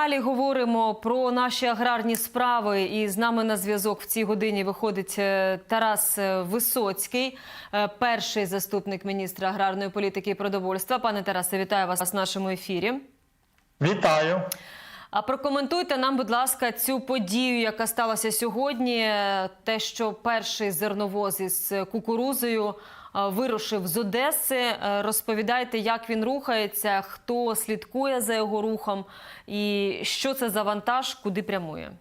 Далі говоримо про наші аграрні справи. І з нами на зв'язок в цій годині виходить е, Тарас е, Висоцький, е, перший заступник міністра аграрної політики і продовольства. Пане Тарасе, вітаю вас в нашому ефірі. Вітаю. А прокоментуйте нам, будь ласка, цю подію, яка сталася сьогодні. Те, що перший зерновоз із кукурузою вирушив з Одеси. Е, Розповідайте, як він рухається, хто слідкує за його рухом, і що це за вантаж, куди прямує.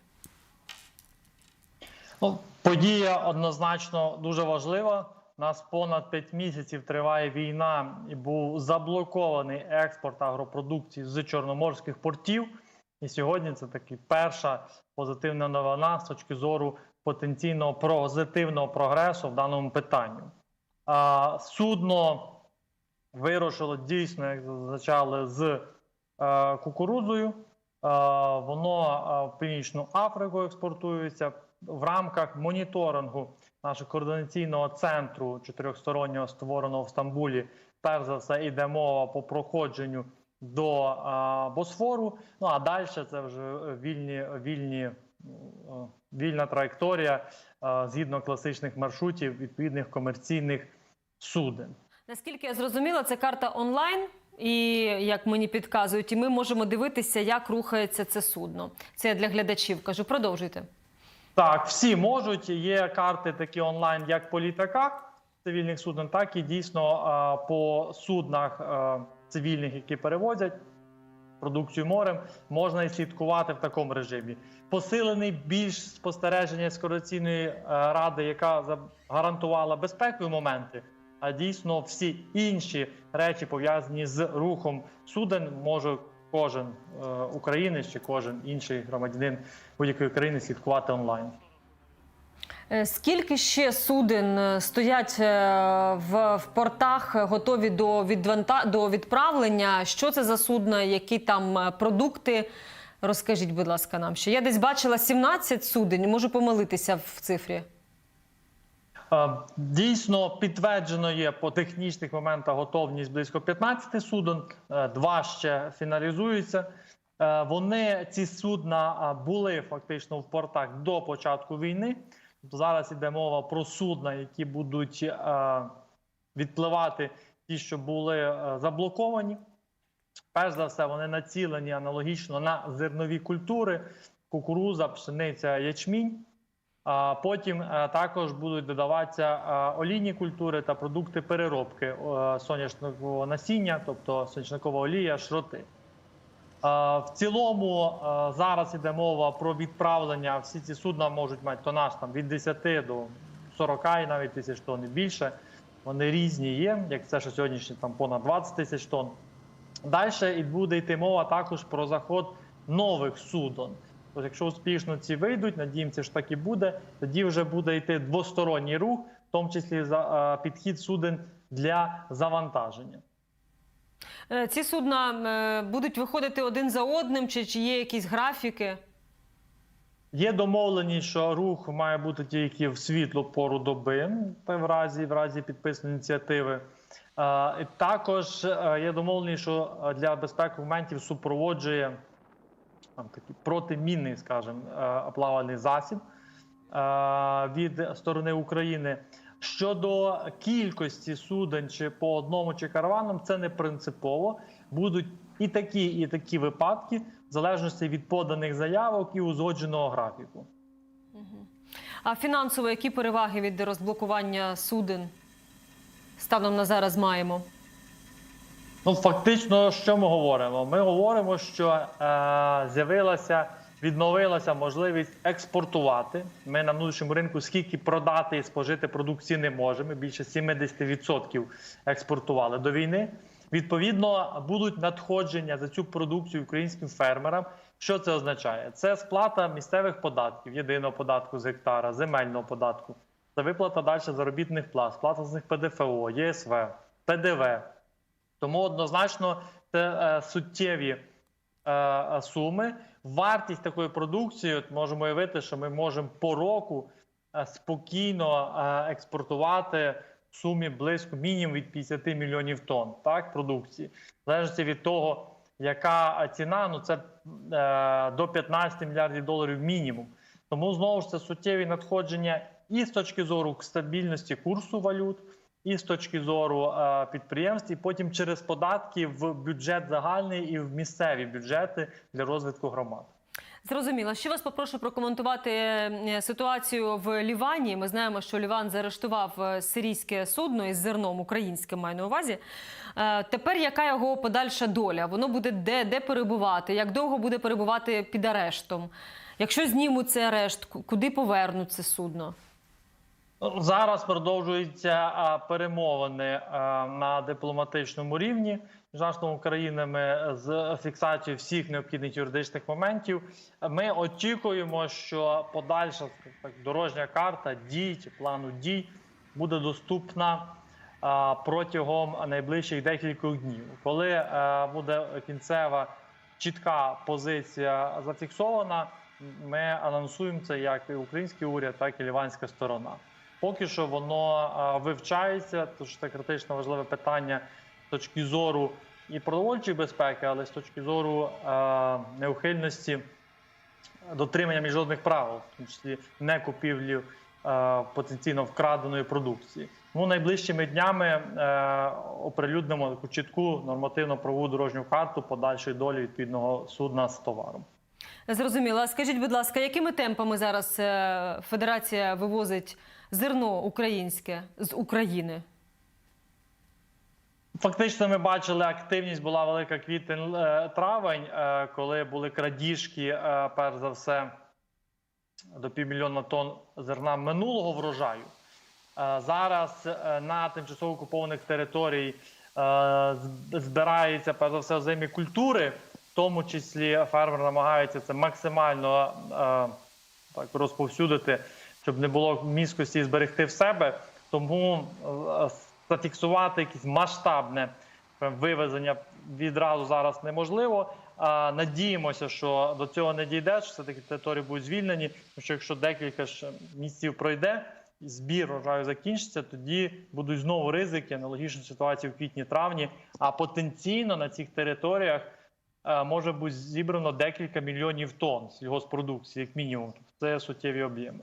Ну, подія однозначно дуже важлива. У нас понад 5 місяців триває війна і був заблокований експорт агропродукції з чорноморських портів. І сьогодні це таки перша позитивна новина з точки зору потенційного позитивного прогресу в даному питанні. А, судно вирушило дійсно, як зазначали, з е, кукурудзою. Е, воно е, в Північну Африку експортується в рамках моніторингу нашого координаційного центру чотирьохстороннього створеного в Стамбулі. Перш за все йде мова по проходженню до е, Босфору. Ну а далі це вже вільні, вільні, вільна траєкторія згідно класичних маршрутів відповідних комерційних суден. Наскільки я зрозуміла, це карта онлайн, і як мені підказують, і ми можемо дивитися, як рухається це судно. Це я для глядачів кажу. Продовжуйте. Так, всі можуть. Є карти такі онлайн, як по літаках цивільних суден, так і дійсно по суднах цивільних, які перевозять продукцію морем, можна і слідкувати в такому режимі. Посилений більш спостереження з координаційної ради, яка гарантувала безпекові моменти. А дійсно всі інші речі пов'язані з рухом суден може кожен е, українець чи кожен інший громадянин будь-якої країни слідкувати онлайн. Е, Скільки ще суден е, стоять е, в, в портах, готові до, відванта... до відправлення? Що це за судна, які там продукти? Розкажіть, будь ласка, нам ще. Я десь бачила 17 суден, можу помилитися в цифрі. Е, Дійсно підтверджено є по технічних моментах готовність близько 15 суден. Е, Два ще фіналізуються. Е, Вони ці судна були фактично в портах до початку війни. Зараз йде мова про судна, які будуть відпливати, ті, що були заблоковані. Перш за все, вони націлені аналогічно на зернові культури: кукуруза, пшениця, ячмінь. Потім е, також будуть додаватися е, олійні культури та продукти переробки е, соняшникового насіння, тобто соняшникова олія, шроти. В цілому зараз йде мова про відправлення. Всі ці судна можуть мати тонаж там від 10 до 40 і навіть тисяч тонн і більше. Вони різні є, як це що сьогоднішні там понад 20 тисяч тонн. Далі буде йти мова також про заход нових суден. Тобто, якщо успішно ці вийдуть, надіємося, що так і буде, тоді вже буде йти двосторонній рух, в тому числі за підхід суден для завантаження. Е, Ці судна е, будуть виходити один за одним, чи, чи є якісь графіки? Є домовленість, що рух має бути тільки в світлу пору доби, в разі в разі підписаної ініціативи. Е, Також є домовленість, що для безпеки моментів супроводжує там, такий протимінний, скажімо, е, плавальний засіб е, від сторони України. Щодо кількості суден чи по одному чи караванам, це не принципово. Будуть і такі, і такі випадки, в залежності від поданих заявок і узгодженого графіку. А фінансово які переваги від розблокування суден станом на зараз маємо? Ну, фактично, що ми говоримо? Ми говоримо, що е, з'явилася, відновилася можливість експортувати. Ми на внутрішньому ринку скільки продати і спожити продукції не можемо. Більше 70% експортували до війни. Відповідно, будуть надходження за цю продукцію українським фермерам. Що це означає? Це сплата місцевих податків, єдиного податку з гектара, земельного податку, це виплата далі заробітних плат, сплата з них ПДФО, ЄСВ, ПДВ. Тому однозначно це е, суттєві е, е, суми. Вартість такої продукції от можемо уявити, що ми можемо по року спокійно експортувати в сумі близько мінімум від 50 мільйонів тонн так, продукції. В залежності від того, яка ціна, ну це до 15 мільярдів доларів мінімум. Тому знову ж це суттєві надходження і з точки зору стабільності курсу валют, і з точки зору е, підприємств, і потім через податки в бюджет загальний і в місцеві бюджети для розвитку громад. Зрозуміло. Ще вас попрошу прокоментувати е, ситуацію в Лівані. Ми знаємо, що Ліван заарештував е, сирійське судно із зерном українським маю на увазі. Тепер яка його подальша доля? Воно буде де, де перебувати? Як довго буде перебувати під арештом? Якщо знімуть цей арешт, куди повернуть це судно? Зараз продовжуються перемовини на дипломатичному рівні між нашими країнами з фіксацією всіх необхідних юридичних моментів. Ми очікуємо, що подальша так, дорожня карта дій чи плану дій буде доступна протягом найближчих декількох днів, коли буде кінцева чітка позиція зафіксована. Ми анонсуємо це як і український уряд, так і ліванська сторона. Поки що воно вивчається, що це критично важливе питання з точки зору і продовольчої безпеки, але з точки зору неухильності дотримання міжнародних правил, в тому числі не купівлі потенційно вкраденої продукції. Тому найближчими днями оприлюднимо таку чітку нормативно-правову дорожню карту подальшої долі відповідного судна з товаром. Зрозуміло. Скажіть, будь ласка, якими темпами зараз е, Федерація вивозить зерно українське з України? Фактично, ми бачили активність була велика квітень е, травень, е, коли були крадіжки, е, перш за все, до півмільйона тонн зерна минулого врожаю. Зараз на тимчасово окупованих територій з- збираються перш за все озимі культури, в тому числі фермер намагається це максимально так розповсюдити, щоб не було міськості зберегти в себе. Тому е, зафіксувати якесь масштабне вивезення відразу зараз неможливо. Надіємося, що до цього не дійде, що все таки території будуть звільнені. Тому що якщо декілька ж місяців пройде, збір врожаю закінчиться, тоді будуть знову ризики, аналогічні ситуації в квітні-травні. А потенційно на цих територіях е, може бути зібрано декілька мільйонів тонн сільгоспродукції, як мінімум. Це суттєві об'єми.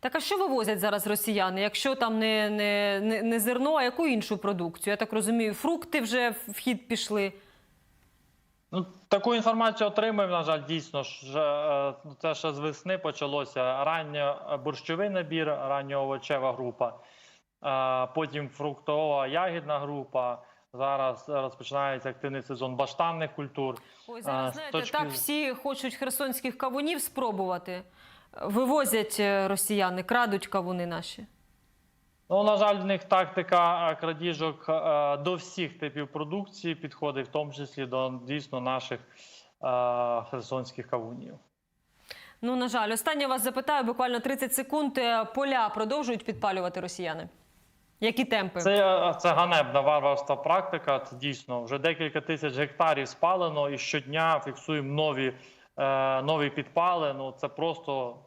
Так а що вивозять зараз росіяни? Якщо там не, не, не, не зерно, а яку іншу продукцію? Я так розумію, фрукти вже в хід пішли. Ну, таку інформацію отримуємо, на жаль, дійсно ж е, це ще з весни почалося. Ранньо борщовий набір, ранньоовочева група, е, потім фруктова ягідна група. Зараз розпочинається активний сезон баштанних культур. Ой, зараз знаєте, точки так всі хочуть херсонських кавунів спробувати. Вивозять е, росіяни, крадуть кавуни наші. Ну, на жаль, в них тактика е, крадіжок е, до всіх типів продукції підходить, в тому числі до дійсно наших херсонських кавунів. Ну, на жаль, останнє вас запитаю, буквально 30 секунд. Поля продовжують підпалювати росіяни. Які темпи? Це, це ганебна варварська практика. Це дійсно вже декілька тисяч гектарів спалено, і щодня фіксуємо нові, нові підпали. Ну це просто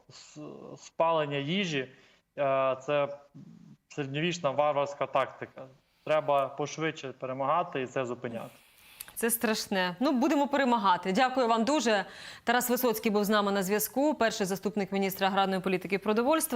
спалення їжі. Е, це середньовічна варварська тактика. Треба пошвидше перемагати і це зупиняти. Це страшне. Ну, будемо перемагати. Дякую вам дуже. Тарас Висоцький був з нами на зв'язку. Перший заступник міністра аграрної політики і продовольства.